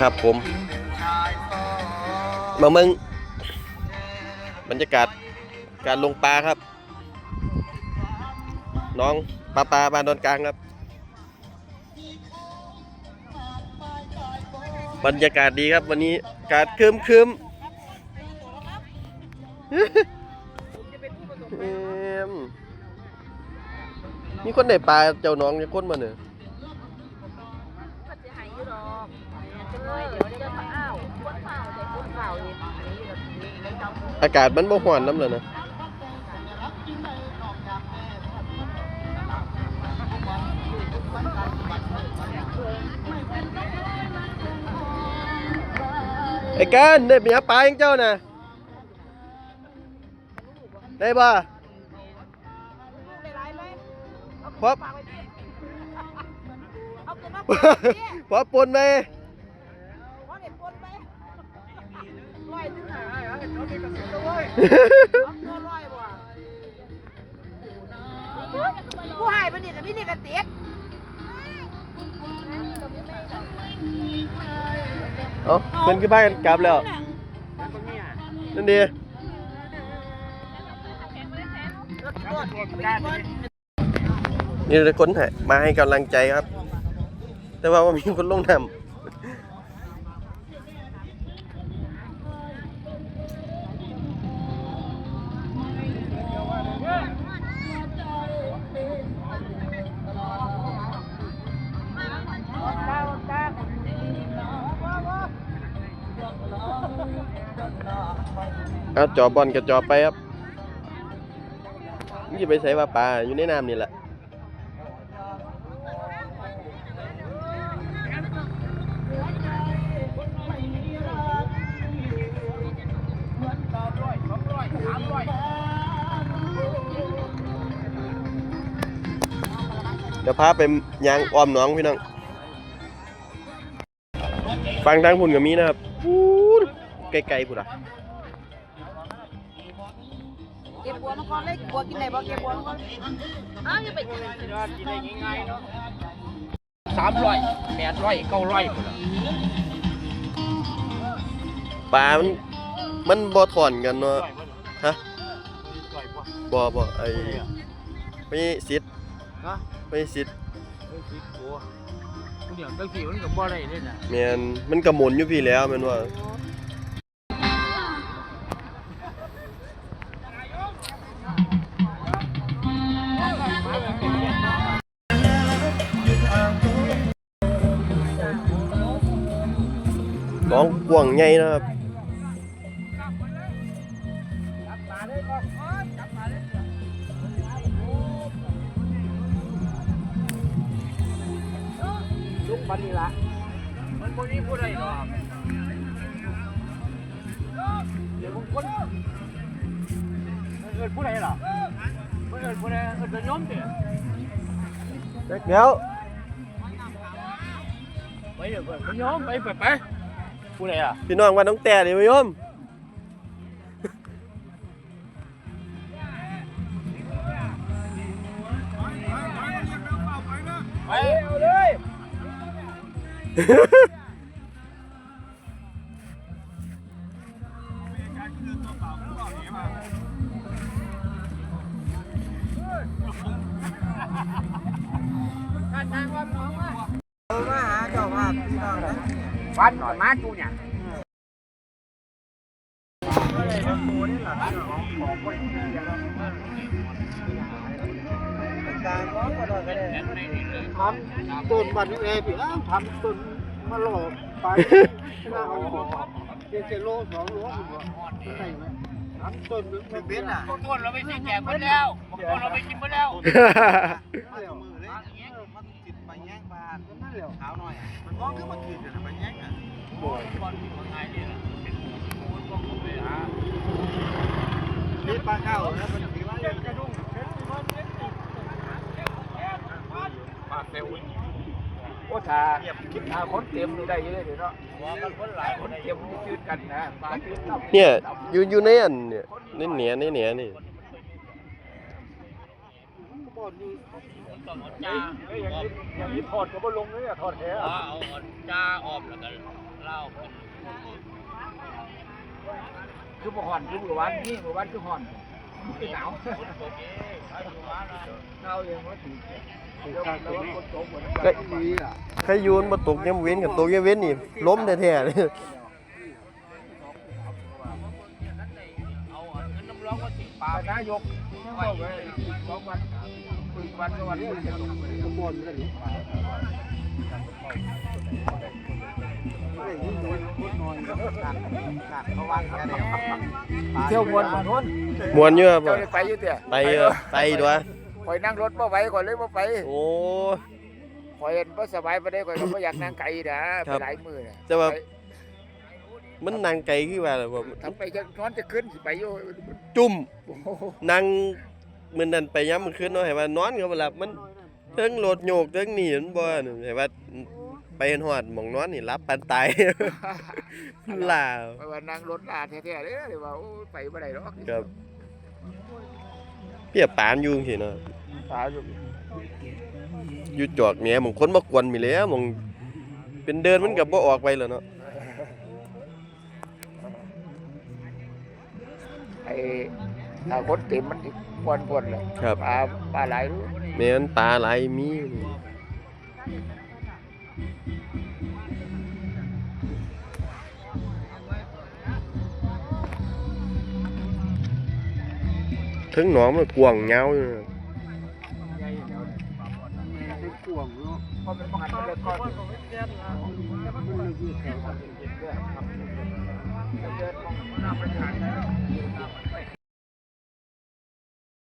ครับผม มาเมืองบรรยากาศการลงปลาครับ น้องปลาปลาบ้านดอนกลางครับ บรรยากาศดีครับวันนี้อากาศครึมครึมเอิ่มมีคนได้ปลาเจ้าน้องเนี่ยคนมาเนี่ย อยเดี๋ยวเดี๋ยวจะอ้าวคนเฝ้าแต่คนเฝ้าอีกอากาศมันบ่ฮ้อนน้ำเลยนะไอ้กันได้เมียปลาองเจ้าน่ะได้บ่ได้ไรไหมเอาครัขึ้บนมาไว้ดิเอาขึ้นมาพอปนไหม เพราะเด็กปนไปร้อยถึงหาเอาตัวร้อยบ่ ผู้หายไปนี่กับพี่นี่กับเติ๊กเอ้าเพิ่นคือบ้านกลับแล้ว นั่นดีนี่เลยคนห้มาให้กำลังใจครับ แต่ว่าว่ามีคนลงน้ำ เอาจอบอลกับจอไปครับนี่ไปใส่ว่าปลาอยู่ในน้ำนี่แหละเดี๋ยวพาไปยางอ้อมน้องพี่น้อง ฟังทางพุ่นกับมีนะครับพูดไกลๆพุ่นอะ เก็บบัวมาก่อนเลยบัวกินไหนบ่เก็บบัวมาก่อนอ้าวอย่าไปกินสามร้อยแปดร้อยเก้าร้อยคนละปลามันมันบ่ถอนกันเนาะฮะร้อยกว่าบ่บ่ไอ้ไม่สิทธิ์ฮะไม่สิทธิ์เฮ้ยสิบตัวคุณเดี๋ยวตั้งสี่มันกับบ่ได้เลยนะแม่นมันก็หมุนอยู่พี่แล้วแม่นว่า น้องกวางใหญ่นะครับลุกปันนี่ละมันคนนี้พูดอะไรหรอกเดี๋ยวมึงคนมันเอินพูดอะไรหรอมันเอินพูดอะไรเอินจะย้อมเดี๋ยวแล้วไปเดี๋ยวไปย้อมไปไปไป พูดอะไรอะพี่น้องว่าน้องแต่นี่โยมไปเอาเลยมา ฟันหน่อยมาจูเนี่ยการร้องก็ได้ก็ได้ทำต้นบันเอพี่อ้าวทำต้นมะหลอกไปหน้าเอาเจ็ดโลสองโลคุณวะใช่ไหมทำต้นมันเป็นอะบางคนเราไปกินแกงมาแล้วบางคนเราไปกินมาแล้ว แย่งบานนั่นเร็วเท้าหน่อยมันมองขึ้นมาคืนเดี๋ยวไปแย่งอะบอลบอลที่คนไทยเนี่ยเป็นคนบางคนไปหานี่ปลาเข้าแล้วมันถือว่ายังกระดุมปลาเซลล์โอ้ถาคิดหาคนเต็มได้เยอะเลยเนาะมันคนหลายคนเต็มนี่ชื่อกันนะเนี่ยอยู่อยู่ในอันเนี่ยในเหนียในเหนียนี่ บอลนี่ต้องเอาจ้าเฮ้ยอย่างนี้อย่างนี้ถอดก็บ่ลงเลยอะถอดแท้เอาเอาจ้าออมแล้วกันเล่าเป็นคือบ่ฮ้อนคือบ่หวานนี่บ่หวานคือฮ้อนคือหนาวโอเหล้านะ หนาวเองว่าถือถูกลารแล้ตัววนี้คนตกหมดก็ดีอะใครอยูนมาตกยามเว้นกับตกยามเว้นนี่ล้มแท้ๆเลยเอาอันนั้นน้ำร้อนมาสิปานายก ยังบอกไว้สองวันคุยวันก็วันคุยจะลงไปขบวนกันนี่ไม่ได้ยิ่งน้อยพูดน้อยก็หนักหนักเขาวันกันเนี่ยเที่ยวมวนมาโน่นมวนอยู่ครับเจ้าได้ไปอยู่เตี้ยไปเออไปด้วยข่อยนั่งรถบ่ไหวข่อยเลยบ่ไป โอ้ข่อยเห็นบ่สบายบ่ได้ข่อยก็บ่อยากนั่งไกลนะครัไปบหลายมื้อน่ะแต่ว่าไป มันนั่งไกลคือว่าล่ะบ่ทำไปจะนอนจะขึ้นสิไปอยู่จุ่มโอ้โหนั่งมื้อนั้นไปยามมื้อคืนเนาะให้ว่านอนก็บ่หลับมันเทิงรถโยกเทิงนี่มันบ่นั่นให้ว่าไปเห็นฮอดหม่องนอนนี่หลับปานตายลาไปว่านั่งรถลาแท้ๆเด้อเดี๋ยวว่าโอ้ยไปบ่ได้หรอกครับเปียปานอยู่จังซี่เนาะตาอยู่อยู่จอดแหมหม่องคนมากวนมีแหล้วหม่องเป็นเดินมันก็บ่ออกไปแล้วเนาะ ไอ้ถ้าคนเต็มมันสิปวนๆเลยครับ ปลาปลาหลายรู้แม่นปลาหลายมีถึงหนองมันกวางยาวอยู่นะ ใหญ่เดี๋ยวนี้ ในก วงเนาะเพราะมันบ่หันมันเลยก่อนมันเลยคือแถวเดินมองหน้าประชาชน